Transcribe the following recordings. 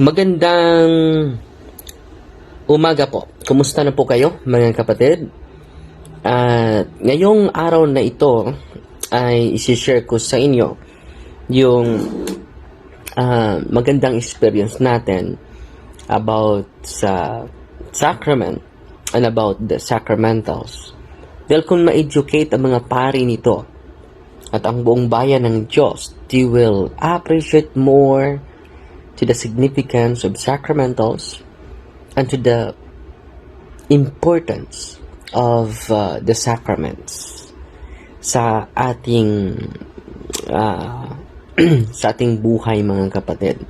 Magandang umaga po. Kumusta na po kayo, mga kapatid? At ngayong araw na ito ay isi-share ko sa inyo yung ah, magandang experience natin about sa sacrament and about the sacramentals. Dahil kung ma-educate ang mga pari nito at ang buong bayan ng Diyos, they will appreciate more to the significance of sacramentals and to the importance of uh, the sacraments sa ating uh, sa ating buhay mga kapatid.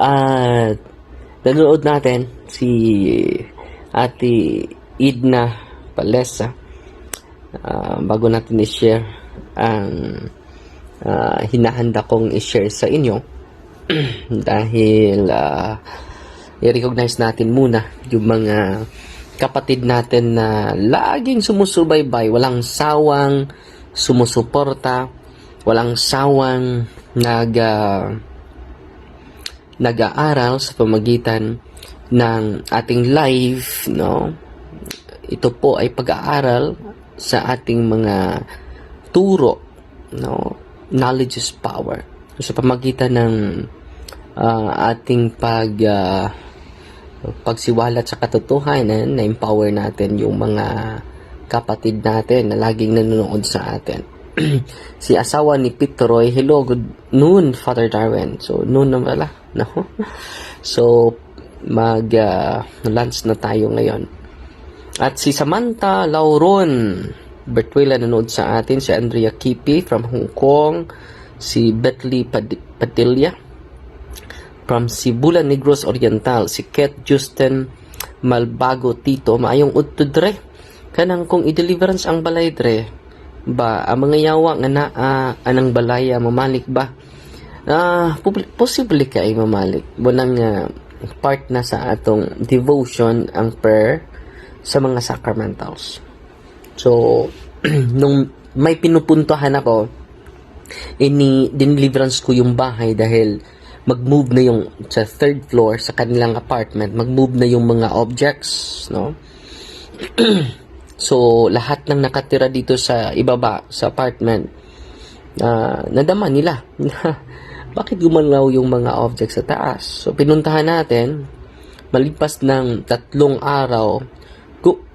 At nanonood natin si Ate Idna Palesa Ah, bago natin i-share ang ah, hinahanda kong i-share sa inyo dahil ah, i-recognize natin muna yung mga kapatid natin na laging sumusubaybay, walang sawang sumusuporta, walang sawang nag ah, nag-aaral sa pamagitan ng ating live, no? Ito po ay pag-aaral sa ating mga turo, no? Knowledge is power. So, sa pamagitan ng ah, ating pag ah, pagsiwalat sa katotohanan, na-empower natin yung mga kapatid natin na laging nanonood sa atin. si asawa ni Pitroy, hello, good noon, Father Darwin. So, noon na pala. No? So, mag ah, lunch na tayo ngayon. At si Samantha Lauron, Bertuela nanood sa atin, si Andrea Kipi from Hong Kong, si Betley Pad- Padilla from Sibulan Negros Oriental, si Ket Justin Malbago Tito, maayong utudre. Kanang kung i-deliverance ang balay dre, ba, ang mga yawa nga na ah, anang balaya mamalik ba? Ah, pub- posible ka ay mamalik. Bunang ah, part na sa atong devotion ang prayer sa mga sacramentals. So, nung may pinupuntahan ako, ini deliverance ko yung bahay dahil mag-move na yung sa third floor sa kanilang apartment, mag-move na yung mga objects, no? so, lahat ng nakatira dito sa ibaba, sa apartment, ah, nadama nila bakit gumalaw yung mga objects sa taas. So, pinuntahan natin, malipas ng tatlong araw,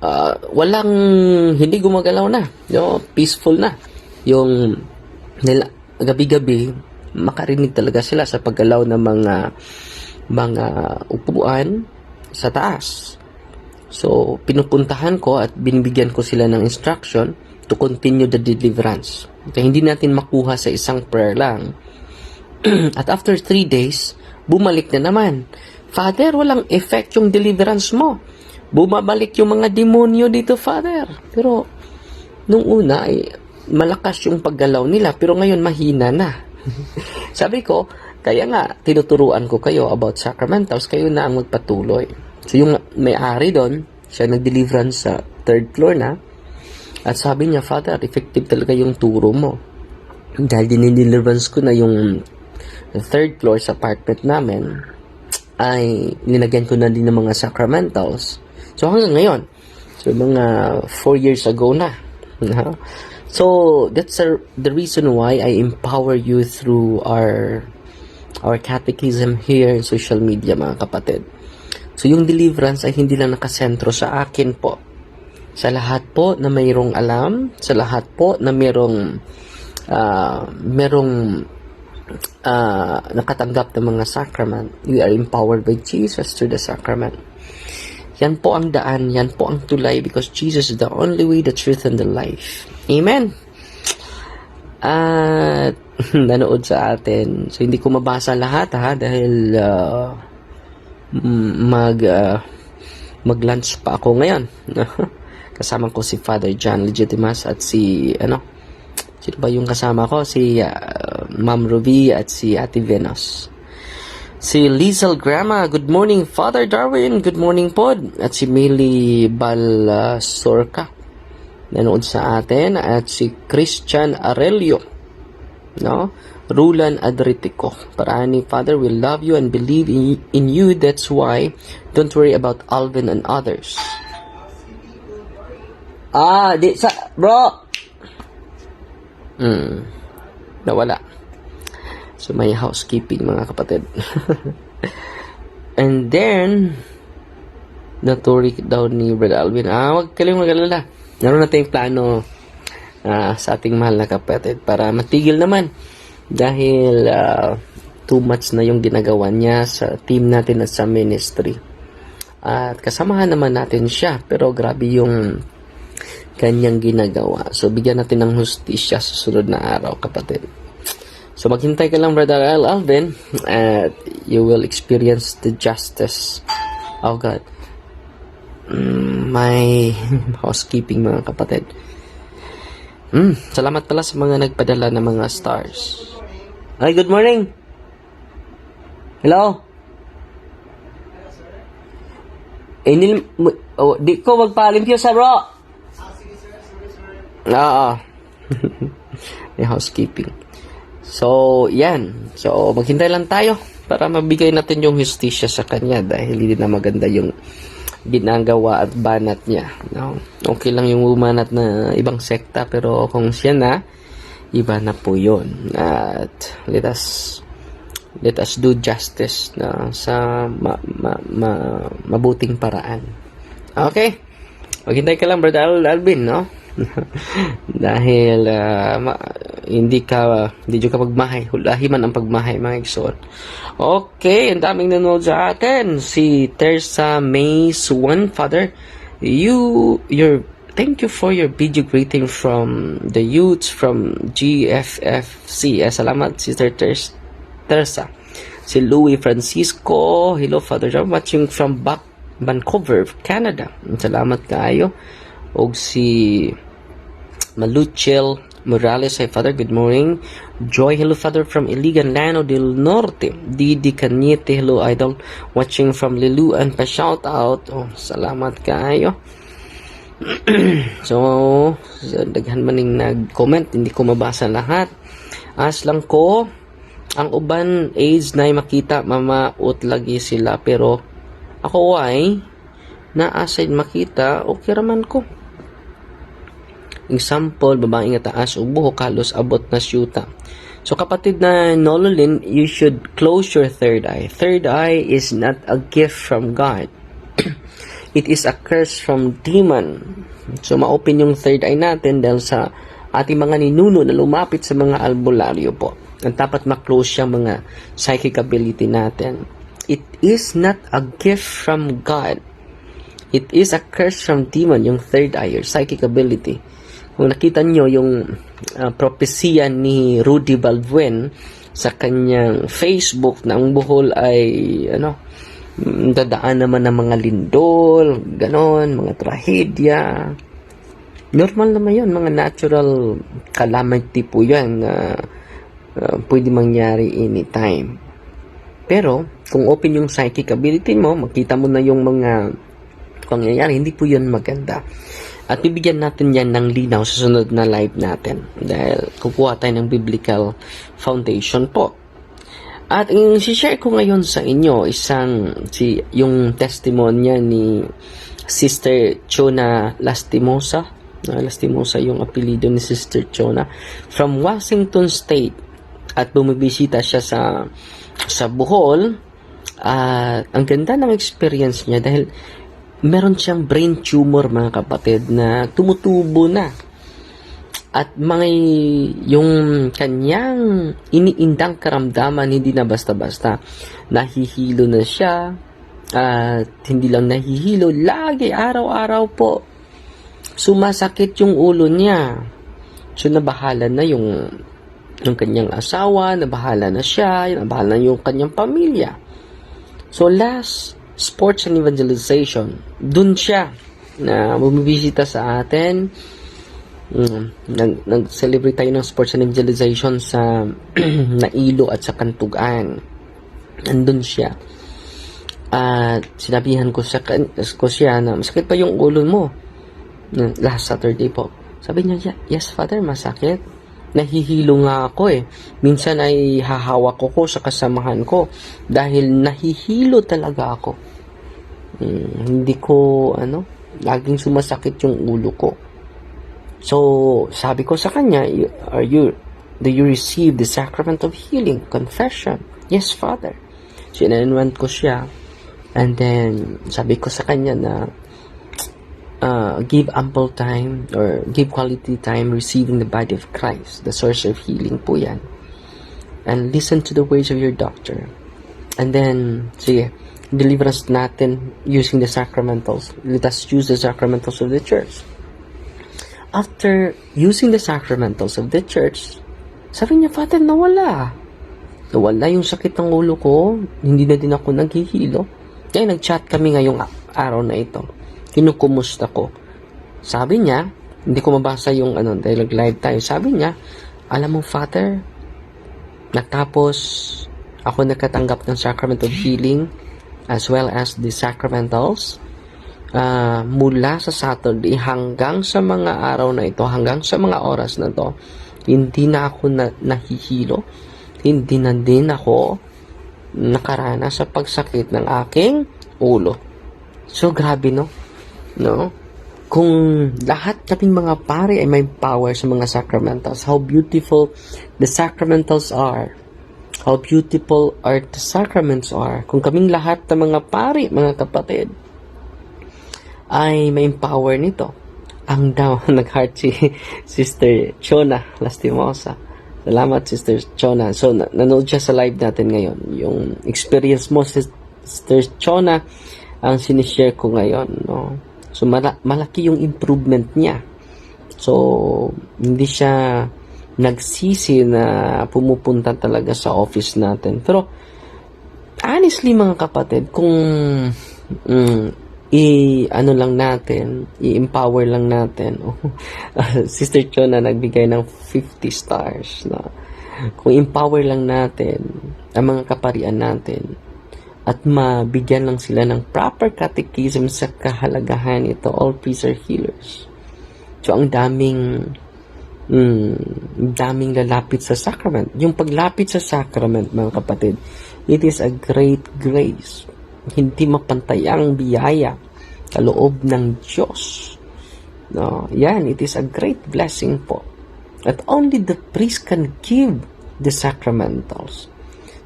ah, walang, hindi gumagalaw na. No? Peaceful na. Yung nila, gabi-gabi, makarinig talaga sila sa paggalaw ng mga mga upuan sa taas. So, pinupuntahan ko at binibigyan ko sila ng instruction to continue the deliverance. Kaya hindi natin makuha sa isang prayer lang. at after three days, bumalik na naman. Father, walang effect yung deliverance mo. Bumabalik yung mga demonyo dito, Father. Pero, nung una, ay malakas yung paggalaw nila. Pero ngayon, mahina na. Sabi ko, kaya nga, tinuturuan ko kayo about sacramentals, kayo na ang magpatuloy. So, yung may-ari doon, siya nag-deliverance sa third floor na, at sabi niya, Father, effective talaga yung turo mo. Dahil dinideliverance ko na yung third floor sa apartment namin, ay nilagyan ko na din ng mga sacramentals. So, hanggang ngayon, so mga 4 years ago na. no? So, that's a, the reason why I empower you through our our catechism here in social media, mga kapatid. So, yung deliverance ay hindi lang nakasentro sa akin po. Sa lahat po na mayroong alam, sa lahat po na mayroong ah, merong ah, nakatanggap ng mga sacrament, we are empowered by Jesus through the sacrament. Yan po ang daan, yan po ang tulay because Jesus is the only way, the truth, and the life. Amen. At nanood sa atin. So hindi ko mabasa lahat ha dahil ah, m- mag ah, mag-lunch pa ako ngayon. kasama ko si Father John Legitimas at si ano sino ba yung kasama ko? Si ah, Ma'am Ruby at si Ate Venus. Si Lizel Grama, good morning Father Darwin, good morning pod. At si Millie Balsorca, nanood sa atin. At si Christian Arelio, no? Rulan Adritico. Parani, Father, we love you and believe in you. That's why don't worry about Alvin and others. Ah, di sa bro. Hmm. Nawala. So may housekeeping mga kapatid. And then Notori daw ni Brother Alvin. Ah, wag kayong mag-alala. Naroon na tayong plano ah, sa ating mahal na kapatid para matigil naman dahil ah, too much na yung ginagawa niya sa team natin at sa ministry. At kasamahan naman natin siya pero grabe yung kanyang ginagawa. So bigyan natin ng hustisya sa sunod na araw kapatid. So maghintay ka lang Brother Al Alvin at you will experience the justice of God. Mm, my housekeeping mga kapatid. Mm, salamat pala sa mga nagpadala ng mga stars. Ay, good morning. Hello. Eh, nil, oh, di ko magpalimpyo sa bro. Oo. May housekeeping. So, yan. So, maghintay lang tayo para mabigay natin yung justisya sa kanya dahil hindi na maganda yung ginagawa at banat niya. No? Okay lang yung umanat na ibang sekta pero kung siya na, iba na po yun. At let us let us do justice na sa ma, ma, ma- mabuting paraan. Okay? Maghintay ka lang, Brother Al- Alvin, no? Dahil ah, ma- hindi ka hindi ka pagmahay, hulahi man ang pagmahay mga igsoon. Okay, ang daming nanonood sa atin. Si Tersa Mays One Father, you your thank you for your video greeting from the youths from GFFC. Eh, salamat Sister Ters Tersa. Si Louis Francisco, hello Father John, watching from back Vancouver, Canada. Salamat kayo. Og si Maluchel Morales, hi Father, good morning. Joy, hello Father from Iligan, Lano del Norte. Didi Cañete, hello Idol, watching from Liluan, pa shout out. Oh, salamat kayo. so, daghan maning nag-comment, hindi ko mabasa lahat. As lang ko, ang uban age na makita, mamaot lagi sila, pero ako ay na-aside makita, okay raman ko. Example, babae nga taas ug buhok halos abot na syuta. So kapatid na Nololin, you should close your third eye. Third eye is not a gift from God. It is a curse from demon. So ma-open yung third eye natin dahil sa ating mga ninuno na lumapit sa mga albularyo po. Ang dapat ma-close yung mga psychic ability natin. It is not a gift from God. It is a curse from demon, yung third eye, your psychic ability. Kung nakita nyo yung uh, propesya ni Rudy Balbuena sa kanyang Facebook na ang buhol ay ano, dadaan naman ng mga lindol, ganon, mga trahedya. Normal naman yun, mga natural calamity po yan na uh, pwede mangyari anytime. Pero, kung open yung psychic ability mo, makita mo na yung mga pangyayari, hindi po yun maganda. At bibigyan natin yan ng linaw sa sunod na live natin. Dahil kukuha tayo ng biblical foundation po. At ang share ko ngayon sa inyo, isang, si, yung testimonya ni Sister Chona Lastimosa. Uh, Lastimosa yung apelido ni Sister Chona. From Washington State. At bumibisita siya sa sa Bohol. At ang ganda ng experience niya dahil meron siyang brain tumor mga kapatid na tumutubo na. At mga yung kanyang iniindang karamdaman hindi na basta-basta. Nahihilo na siya. At hindi lang nahihilo, lagi araw-araw po. Sumasakit yung ulo niya. So nabahala na yung yung kanyang asawa, nabahala na siya, nabahala na yung kanyang pamilya. So last sports and evangelization. Dun siya na bumibisita sa atin. Mm, nag, nag-celebrate tayo ng sports and evangelization sa Nailo at sa Kantugan. Andun siya. At sinabihan ko, sa, ko siya na masakit pa yung ulo mo. Mm, Last Saturday po. Sabi niya, yes father, masakit. Nahihilo nga ako eh. Minsan ay hahawak ko ko sa kasamahan ko dahil nahihilo talaga ako. Hmm, hindi ko, ano, laging sumasakit yung ulo ko. So, sabi ko sa kanya, "You- are you, do you receive the sacrament of healing? Confession. Yes, Father. So, inanwant ko siya. And then, sabi ko sa kanya na, uh, give ample time or give quality time receiving the body of Christ, the source of healing po yan. And listen to the words of your doctor. And then, sige, deliverance natin using the sacramentals. Let us use the sacramentals of the church. After using the sacramentals of the church, sabi niya, Father, nawala. Nawala yung sakit ng ulo ko. Hindi na din ako naghihilo. Kaya nag-chat kami ngayong araw na ito. Kinukumusta ko. Sabi niya, hindi ko mabasa yung ano, dahil live tayo. Sabi niya, alam mo, Father, natapos ako nakatanggap ng sacrament of healing as well as the sacramentals ah, mula sa Saturday hanggang sa mga araw na ito, hanggang sa mga oras na to, hindi na ako na, nahihilo, hindi na din ako nakarana sa pagsakit ng aking ulo. So, grabe, no? No? Kung lahat kaming mga pare ay may power sa mga sacramentals, how beautiful the sacramentals are. How beautiful are the sacraments are. Kung kaming lahat ng mga pare, mga kapatid, ay may power nito. Ang daw nag-heart si Sister Chona Lastimosa. Salamat Sister Chona. So, na- nanood siya sa live natin ngayon. Yung experience mo, Sister Chona, ang sinishare ko ngayon. No? So, mala- malaki yung improvement niya. So, hindi siya nagsisi na pumupunta talaga sa office natin. Pero, honestly mga kapatid, kung mm, i ano lang natin, i-empower lang natin. Sister Chona nagbigay ng 50 stars na kung empower lang natin ang mga kaparian natin at mabigyan lang sila ng proper catechism sa kahalagahan ito, all priests are healers. So, ang daming mm, daming lalapit sa sacrament. Yung paglapit sa sacrament, mga kapatid, it is a great grace. Hindi mapantay ang biyaya sa loob ng Diyos. No, yan, it is a great blessing po. That only the priest can give the sacramentals.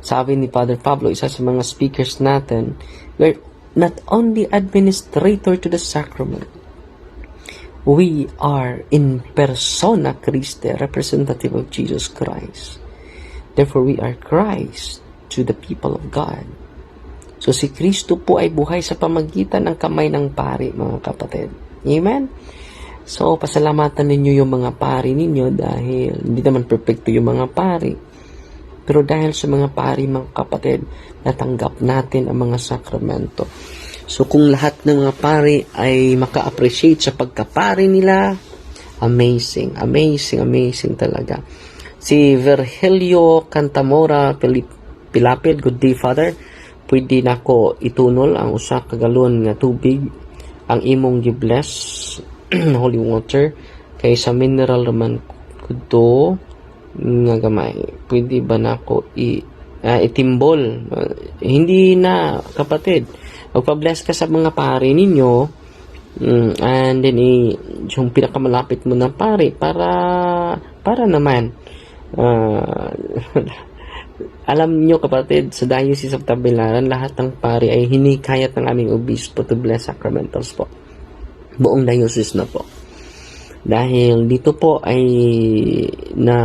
Sabi ni Father Pablo, isa sa mga speakers natin, we're not only administrator to the sacrament, we are in persona Christi, representative of Jesus Christ. Therefore, we are Christ to the people of God. So, si Kristo po ay buhay sa pamagitan ng kamay ng pari, mga kapatid. Amen? So, pasalamatan ninyo yung mga pari ninyo dahil hindi naman perfecto yung mga pari. Pero dahil sa mga pari, mga kapatid, natanggap natin ang mga sakramento. So kung lahat ng mga pari ay maka-appreciate sa pagkapari nila, amazing, amazing, amazing talaga. Si Virgilio Cantamora Pilip, Pilapid, good day Father, pwede na ko itunol ang usa ka galon nga tubig ang imong gi-bless holy water kay sa mineral naman kudo nga gamay pwede ba na ko i ah, itimbol Ah, hindi na kapatid magpa-bless ka sa mga pare ninyo mm, and then i, yung pinakamalapit mo na pare para para naman ah, alam nyo kapatid, sa Diocese of Tabilaran, lahat ng pari ay hinikayat ng aming obispo to bless sacramentals po. Buong diocese na po. Dahil dito po ay na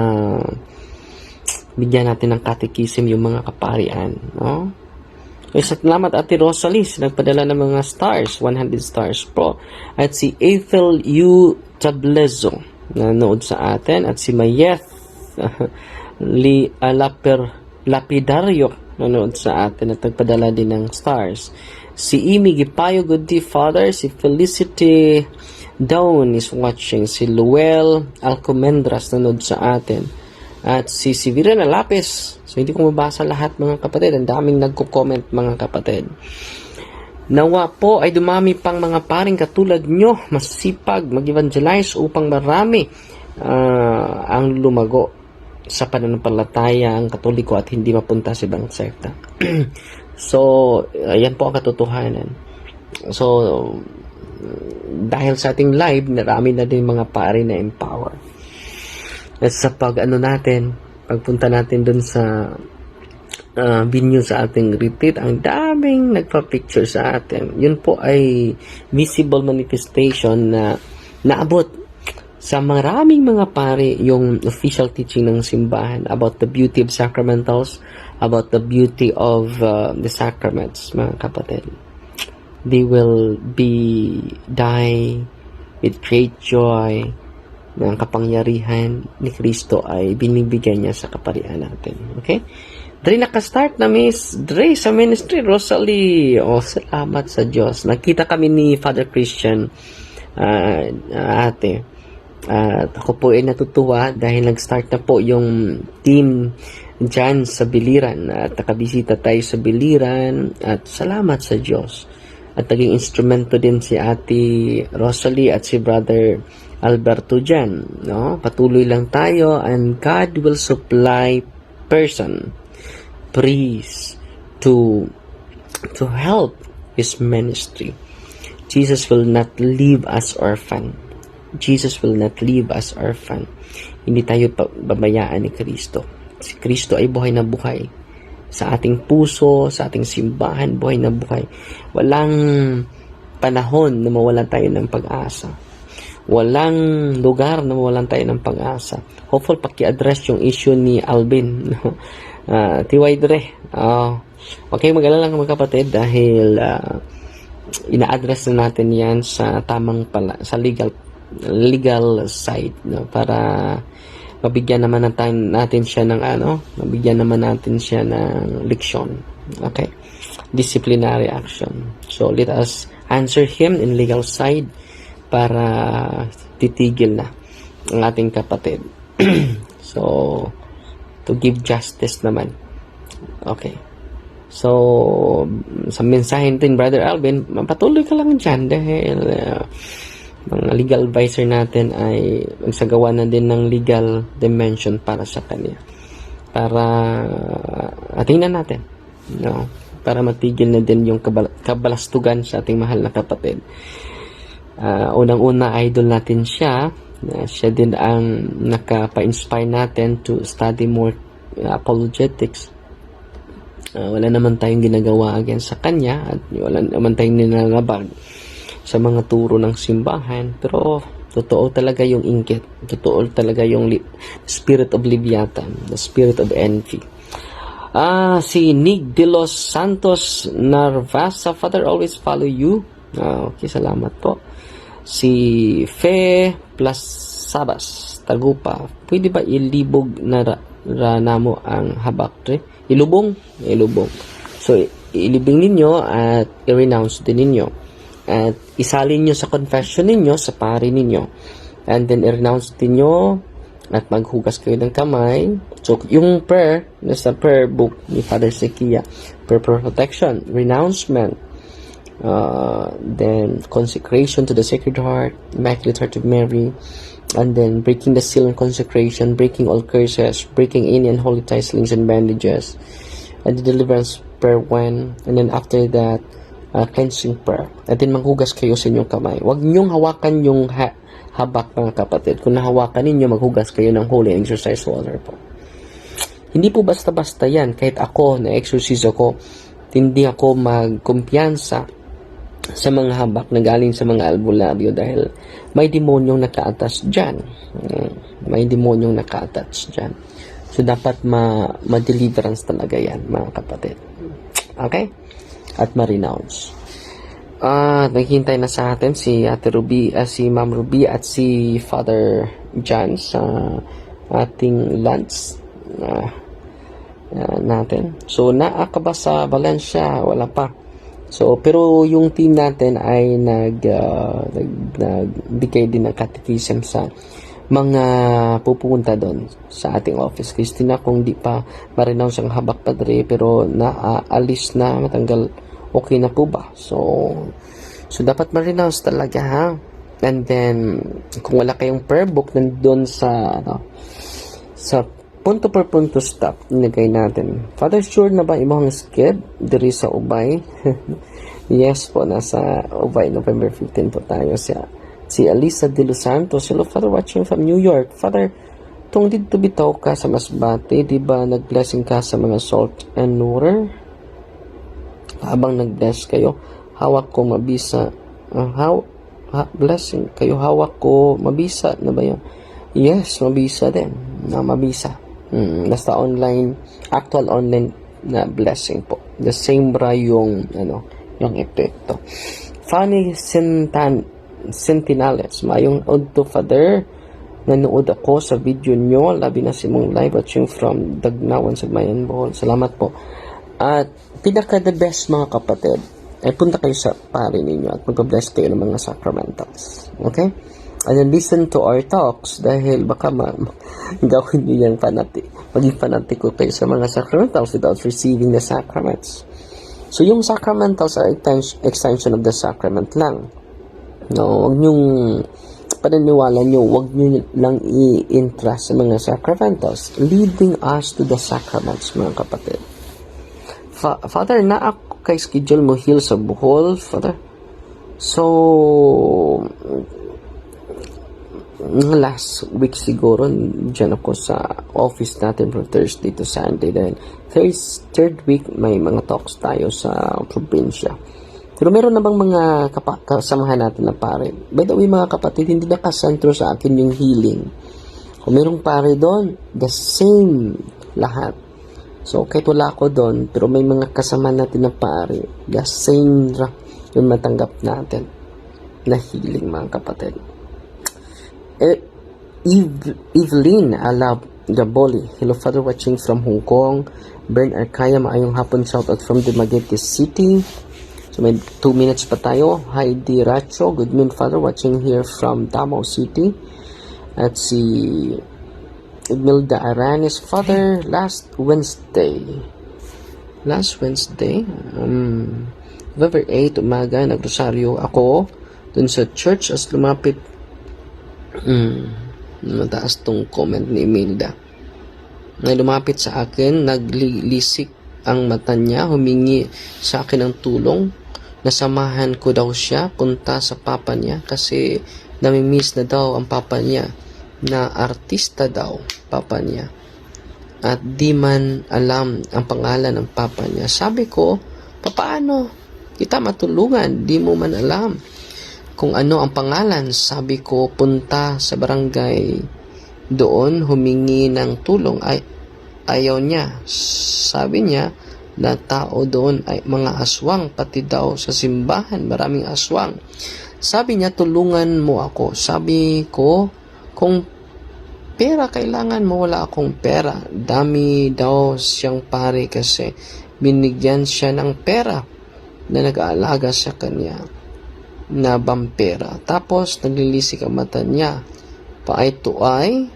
bigyan natin ng catechism yung mga kaparian. No? So, salamat Ate Rosalis, nagpadala ng mga stars, 100 stars po. At si Ethel U. Tablezo, nanood sa atin. At si Mayeth Li Alaper Lapidario, nanood sa atin at nagpadala din ng stars. Si Amy Gipayo, good father. Si Felicity Dawn is watching. Si Luel Alcomendras, nanood sa atin. At si Severina Lapis. So, hindi ko mabasa lahat mga kapatid. Ang daming nagko-comment mga kapatid. Nawa po ay dumami pang mga paring katulad nyo, masipag, mag-evangelize upang marami ah, ang lumago sa pananampalataya ang katoliko at hindi mapunta sa ibang sekta. so, ayan po ang katotohanan. So, dahil sa ating live, narami na din mga pare na empower. At sa pag ano natin, pagpunta natin dun sa uh, venue sa ating retreat, ang daming nagpa-picture sa atin. Yun po ay visible manifestation na naabot sa maraming mga pare yung official teaching ng simbahan about the beauty of sacramentals, about the beauty of uh, the sacraments, mga kapatid. They will be die with great joy na ang kapangyarihan ni Kristo ay binibigay niya sa kaparian natin. Okay? Dre, nakastart na Miss Dre sa ministry. Rosalie, oh, salamat sa Diyos. Nakita kami ni Father Christian, ah, ate. At ako po ay natutuwa dahil nag-start na po yung team dyan sa Biliran. At nakabisita tayo sa Biliran. At salamat sa Diyos. At naging instrumento din si Ate Rosalie at si Brother Alberto dyan. No? Patuloy lang tayo and God will supply person priest to to help his ministry. Jesus will not leave us orphan. Jesus will not leave us orphan. Hindi tayo babayaan ni Kristo. Si Kristo ay buhay na buhay. Sa ating puso, sa ating simbahan, buhay na buhay. Walang panahon na mawalan tayo ng pag-asa. Walang lugar na mawalan tayo ng pag-asa. Hopeful, paki-address yung issue ni Alvin. uh, TY Dre. Uh, okay, mag-alala lang mga kapatid dahil uh, ina-address na natin yan sa tamang pala, sa legal legal side no para mabigyan naman natin natin siya ng ano mabigyan naman natin siya ng leksyon. Okay? Disciplinary action. So let us answer him in legal side para titigil na ang ating kapatid. So to give justice naman. Okay. So, sa mensahe natin, Brother Alvin, patuloy ka lang dyan dahil uh, mga legal advisor natin ay magsagawa na din ng legal dimension para sa kanya. Para atingnan natin. No? Para matigil na din yung kabal- kabalastugan sa ating mahal na kapatid. Uh, unang-una, idol natin siya. Uh, siya din ang nakapa-inspire natin to study more apologetics Uh, wala naman tayong ginagawa against sa kanya at wala naman tayong nilalabag sa mga turo ng simbahan. Pero totoo talaga yung inggit. Totoo talaga yung spirit of Leviathan, the spirit of envy. Ah, si Nick de los Santos Narvasa, Father, always follow you. Ah, okay, salamat po. Si Fe Plus Sabas, Tagupa, pwede ba ilibog na ra- rana mo ang habak tre? Ilubong, ilubong. So, ilibing ninyo at i-renounce din ninyo. At isalin nyo sa confession ninyo, sa pari ninyo. And then, i-renounce din nyo at maghugas kayo ng kamay. So, yung prayer, nasa prayer book ni Father Sekia, prayer for protection, renouncement, uh, then consecration to the Sacred Heart, Immaculate Heart of Mary, and then breaking the seal and consecration, breaking all curses, breaking any unholy ties, links, and bandages, and the deliverance prayer when, and then after that, uh, cleansing prayer. At then maghugas kayo sa inyong kamay. Huwag niyong hawakan yung ha- habak mga kapatid. Kung nahawakan ninyo, maghugas kayo ng holy exercise water po. Hindi po basta-basta yan. Kahit ako, na-exercise ako, hindi ako magkumpiyansa sa mga habak na galing sa mga albularyo dahil may demonyong naka-attach dyan. Mm, May demonyong naka-attach dyan. So, dapat ma- ma-deliverance talaga yan, mga kapatid. Okay? At ma-renounce. Ah, naghihintay na sa atin si Ate Ruby, ah, si Ma'am Ruby at si Father John sa ating lunch ah, ah, natin. So, naa ka ba sa Valencia? Wala pa. So, pero yung team natin ay nag, uh, nag nagbigay din ng catechism sa mga pupunta doon sa ating office. Christina, kung di pa ma-renounce ang habak padre, pero naalis na, matanggal, okay na po ba? So, so dapat ma-renounce talaga, ha? And then, kung wala kayong prayer book, nandun sa, ano, sa punto per punto stop, nilagay natin. Father, sure na ba imong skid diri sa Ubay? yes po, nasa Ubay, November 15 po tayo siya. Si Alisa De Los Santos, hello Father, watching from New York. Father, tung dito bitaw ka sa Masbate, di ba nag-blessing ka sa mga salt and water? Habang nag-bless kayo, hawak ko mabisa. Uh, how, ha, blessing kayo, hawak ko mabisa na ba yun? Yes, mabisa din. Na mabisa. Mm, basta online, actual online na blessing po. The same bra yung, ano, yung epekto. Funny Sintan, Sentinales, mayong Udto Father, nanood ako sa video nyo, labi na si mong live watching from Dagnawan sa Mayan Bohol. Salamat po. At pinaka the best mga kapatid, ay punta kayo sa pari ninyo at magpa-bless kayo ng mga sacramentals. Okay? And then listen to our talks dahil baka ma gawin niyo yung panati. Maging fanatiko kayo sa mga sacramentals without receiving the sacraments. So yung sacramentals are extens- extension of the sacrament lang. No, wag niyong paniniwala niyo, wag niyo lang i-interest sa mga sacramentals, leading us to the sacraments, mga kapatid. Fa- Father, na ako kay schedule mo heal sa Bohol, Father. So, last week siguro, dyan ako sa office natin from Thursday to Sunday. Then, third, third week, may mga talks tayo sa probinsya. Pero meron na bang mga kasamahan natin na pare? By the way, mga kapatid, hindi nakasentro sa akin yung healing. Kung merong pare doon, the same lahat. So, kahit wala ako doon, pero may mga kasama natin na pare, the same ra yung matanggap natin na healing, mga kapatid. Eh, Eve, Evelyn Alab Gaboli. Hello, Father, watching from Hong Kong. Bern Arcaya, maayong hapon. Shout out from Dumaguete City. So, may two minutes pa tayo. Heidi Racho. Good noon, Father, watching here from Davao City. At si Imelda Aranis. Father, last Wednesday. Last Wednesday, um, November 8, umaga, nagrosaryo ako dun sa church as lumapit Mm, mataas tong comment ni Imelda. Na lumapit sa akin, naglilisik ang mata niya, humingi sa akin ng tulong. Nasamahan ko daw siya, punta sa papa niya kasi namimiss na daw ang papa niya na artista daw, papa niya. At di man alam ang pangalan ng papa niya. Sabi ko, papaano kita matulungan? Di mo man alam kung ano ang pangalan. Sabi ko, punta sa barangay doon, humingi ng tulong. Ay, ayaw niya. Sabi niya, na tao doon ay mga aswang, pati daw sa simbahan, maraming aswang. Sabi niya, tulungan mo ako. Sabi ko, kung pera kailangan mo, wala akong pera. Dami daw siyang pare kasi binigyan siya ng pera na nag-aalaga sa kanya na bampera. Tapos, naglilisik ang mata niya. Paay-tuay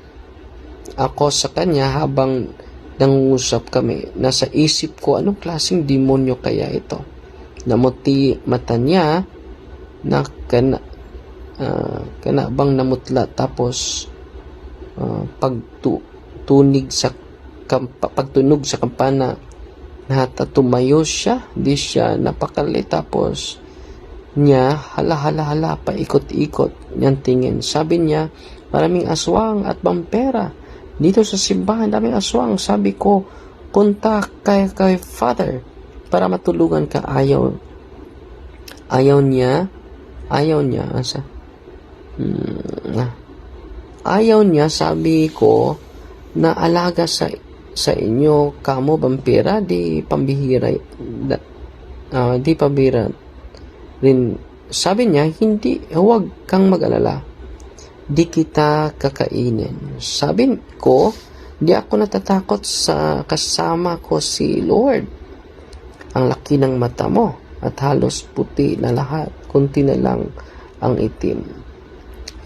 ako sa kanya habang nangungusap kami. Nasa isip ko, anong klaseng demonyo kaya ito? Namuti mata niya na kana, uh, kana bang namutla. Tapos, uh, pagtunig sa kampa, pagtunog sa kampana, nata tumayo siya. Di siya napakali. Tapos, niya, hala hala hala, paikot-ikot niyang tingin. Sabi niya, maraming aswang at bampera. Dito sa simbahan, daming aswang. Sabi ko, punta kay, kay Father para matulungan ka. Ayaw. Ayaw niya. Ayaw niya. Asa? Hmm, ayaw niya, sabi ko, na alaga sa sa inyo kamo vampira di pambihira da, uh, di pambihira rin sabi niya, hindi, huwag kang mag-alala. Di kita kakainin. Sabi ko, di ako natatakot sa kasama ko si Lord. Ang laki ng mata mo at halos puti na lahat. Kunti na lang ang itim.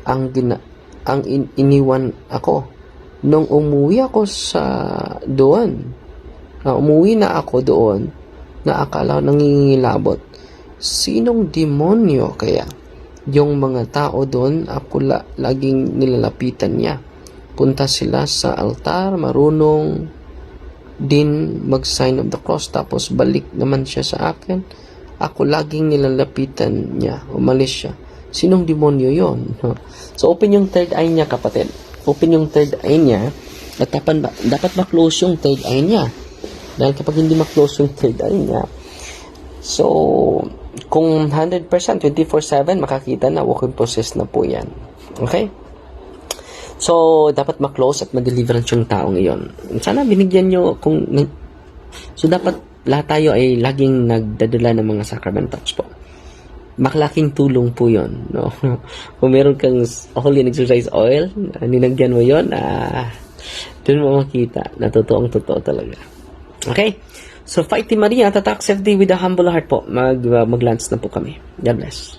Ang, gina, ang in, iniwan ako. Nung umuwi ako sa doon, na umuwi na ako doon, na akala nangingilabot Sinong demonyo kaya? Yung mga tao doon, ako la, laging nilalapitan niya. Punta sila sa altar, marunong din mag-sign of the cross, tapos balik naman siya sa akin. Ako laging nilalapitan niya, umalis siya. Sinong demonyo yon? So, open yung third eye niya, kapatid. Open yung third eye niya, at dapat, dapat ma-close yung third eye niya. Dahil kapag hindi ma-close yung third eye niya, So, kung 100%, 24-7, makakita na walking process na po yan. Okay? So, dapat ma-close at ma-deliverance yung taong iyon. Sana binigyan nyo kung... So, dapat lahat tayo ay laging nagdadala ng mga sacramentals po. Maklaking tulong po yon no? Kung meron kang holy and exercise oil, ah, ninagyan mo yon ah, doon mo makita na totoong totoo talaga. Okay? So, Fighting Maria, tatak safety with a humble heart po. Mag, uh, mag-lunch na po kami. God bless.